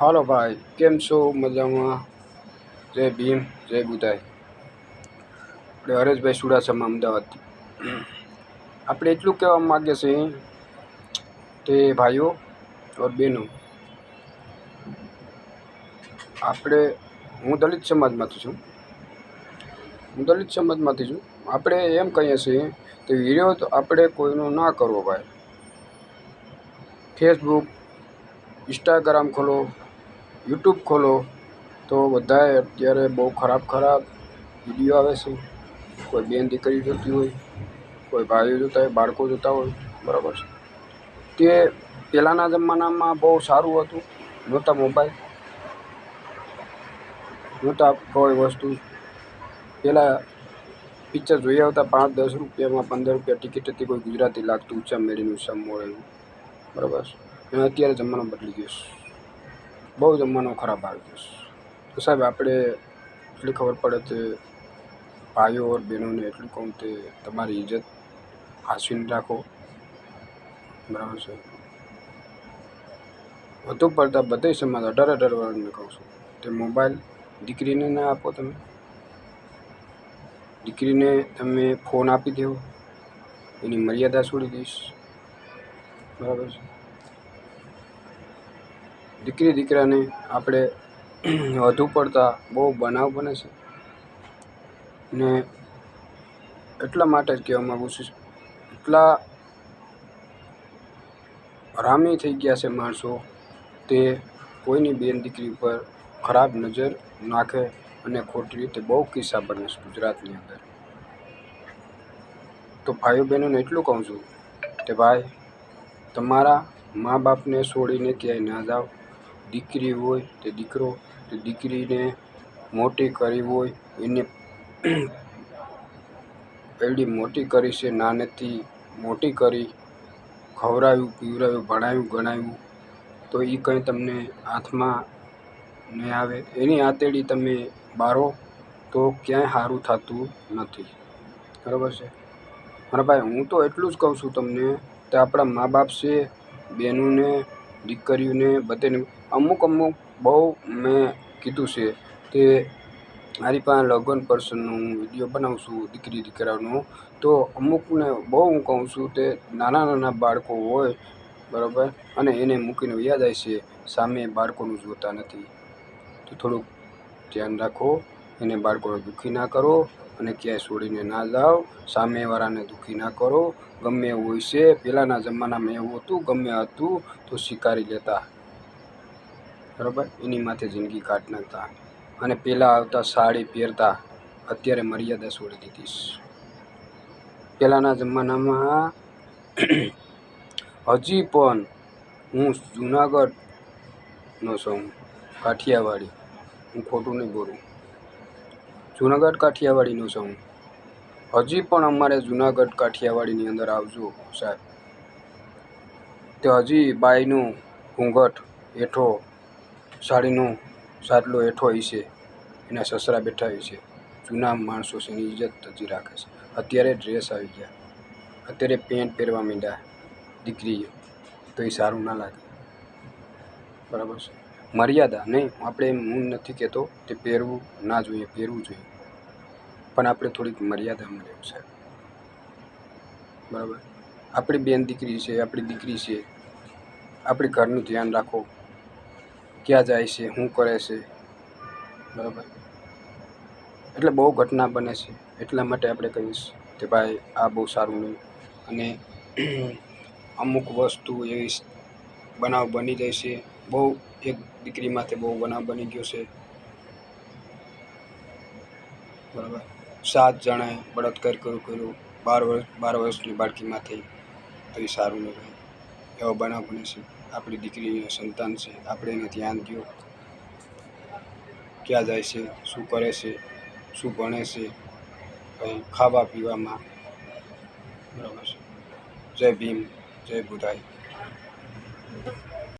હાલો ભાઈ, કેમ છો? મજામાં? જય ભીમ, જય બુધાઈ. આપણે હરેશભાઈ સુડાસામાં અમદાવાદ. આપણે એટલું કહેવા માગીએ છીએ તે ભાઈઓ ઓર બહેનો, આપણે, હું દલિત સમાજમાંથી છું. હું દલિત સમાજમાંથી છું. આપણે એમ કહીએ છીએ કે વિરોધ આપણે કોઈનો ના કરવો ભાઈ. ફેસબુક ઇન્સ્ટાગ્રામ ખોલો યુટ્યુબ ખોલો, તો બધાએ અત્યારે બહુ ખરાબ ખરાબ વીડિયો આવે છે. કોઈ બેન દીકરી જોતી હોય, કોઈ ભાઈઓ જોતા હોય, બાળકો જોતા હોય, બરાબર છે. તે પહેલાંના જમાનામાં બહુ સારું હતું, નહોતા મોબાઈલ નહોતા કોઈ વસ્તુ. પહેલાં પિક્ચર જોઈ આવતા પાંચ, દસ રૂપિયામાં પંદર રૂપિયા ટિકિટ હતી, કોઈ ગુજરાતી લાગતું ઊંચા મેળીનું ઊંચા મોડે બરાબર છે. અત્યારે જમાનો બદલી ગયો છે. બહુ જમાનો ખરાબ આવી ગયો તો સાહેબ, આપણે એટલી ખબર પડે તે ભાઈઓ ઓર બહેનોને એટલું કહું તે તમારી ઇજ્જત હાંસવીને રાખો. બરાબર છે. વધુ પડતા બધા સમાજ અઢાર અઢાર વર્ષને કહું છું. તે મોબાઈલ દીકરીને ના આપો તમે. દીકરીને તમે ફોન આપી દેવો. એની મર્યાદા છોડી દઈશ. બરાબર છે. દીકરી દીકરાને આપણે વધુ પડતા બહુ બનાવ બને છે. ને એટલા માટે જ કહેવા માગું છું. એટલા હરામી થઈ ગયા છે માણસો તે કોઈની બેન દીકરી ઉપર ખરાબ નજર નાખે અને ખોટી રીતે બહુ કિસ્સા બને છે ગુજરાતની અંદર. તો ભાઈઓ બહેનોને એટલું કહું છું કે ભાઈ, તમારા મા બાપને છોડીને ક્યાંય ના જાઓ. દીકરી હોય કે દીકરો, તે દીકરીને મોટી કરી હોય, એને એવડી મોટી કરી છે, નાનેથી મોટી કરી, ખવડાવ્યું, પીવડાવ્યું, ભણાવ્યું, ગણાવ્યું, તો એ કંઈ તમને હાથમાં નહીં આવે. એની આતેડી તમે બારો, તો ક્યાંય સારું થતું નથી. બરાબર છે? મારા ભાઈ, હું તો એટલું જ કહું છું તમને કે આપણા મા બાપ છે, બહેનોને દીકરીઓને બધેને અમુક અમુક બહુ મેં કીધું છે કે મારી પાસે લગ્ન પર્સનનું વીડિયો બનાવું છું, દીકરી દીકરાનો, તો અમુકને બહુ હું કહું છું તે નાના નાના બાળકો હોય, બરાબર? અને એને મૂકીને વયા જાય છે. સામે બાળકોનું જોતા નથી. તો થોડુંક ધ્યાન રાખો. એને બાળકોને દુઃખી ના કરો અને ક્યાંય છોડીને ના જાઓ. સામેવાળાને દુઃખી ના કરો. ગમે એવું હોય છે પહેલાંના જમાનામાં એવું હતું, ગમે હતું તો સ્વીકારી લેતા. બરાબર? એની માથે જિંદગી કાઢ નાખતા અને પહેલાં આવતા સાડી પહેરતા, અત્યારે મર્યાદા છોડી દીધી પહેલાંના જમાનામાં હજી પણ હું જુનાગઢનો છું, કાઠિયાવાડી. હું ખોટું નહીં બોલું. જુનાગઢ કાઠિયાવાડીનો છું હજી પણ અમારે જુનાગઢ કાઠિયાવાડીની અંદર આવજો સાહેબ. તે હજી બાઈનું ઘૂંઘટ હેઠો, સાડીનો સાટલો હેઠો છે. એના સસરા બેઠા છે. જૂના માણસો છે એની ઇજ્જત હજી રાખે છે. અત્યારે ડ્રેસ આવી ગયા. અત્યારે પેન્ટ પહેરવા માંડ્યા દીકરી તો એ સારું ના લાગે. બરાબર છે? મર્યાદા નહીં, આપણે એમ હું નથી કહેતો કે પહેરવું ના જોઈએ, પહેરવું જોઈએ. પણ આપણે થોડીક મર્યાદામાં રહેવું છે. બરાબર? આપણી બેન દીકરી છે, આપણી દીકરી છે. આપણી ઘરનું ધ્યાન રાખો. ક્યાં જાય છે, શું કરે છે? બરાબર? એટલે બહુ ઘટના બને છે. એટલા માટે આપણે કહીશ કે ભાઈ, આ બહુ સારું નહીં. અને અમુક વસ્તુ એવી બનાવ બની જાય છે. બહુ એક દીકરી માથે બહુ બનાવ બની ગયો છે. બરાબર? સાત જણાએ બળાત્કાર કર્યો કર્યો. બાર વર્ષ, બાર વર્ષની બાળકીમાંથી. તો એ સારું નહીં રહે એવો બનાવ બને છે. આપણી દીકરીને સંતાન છે. આપણે એને ધ્યાન દો ક્યાં જાય છે? શું કરે છે? શું ભણે છે? કંઈ ખાવા પીવામાં. બરાબર છે. જય ભીમ, જય બુધાઈ.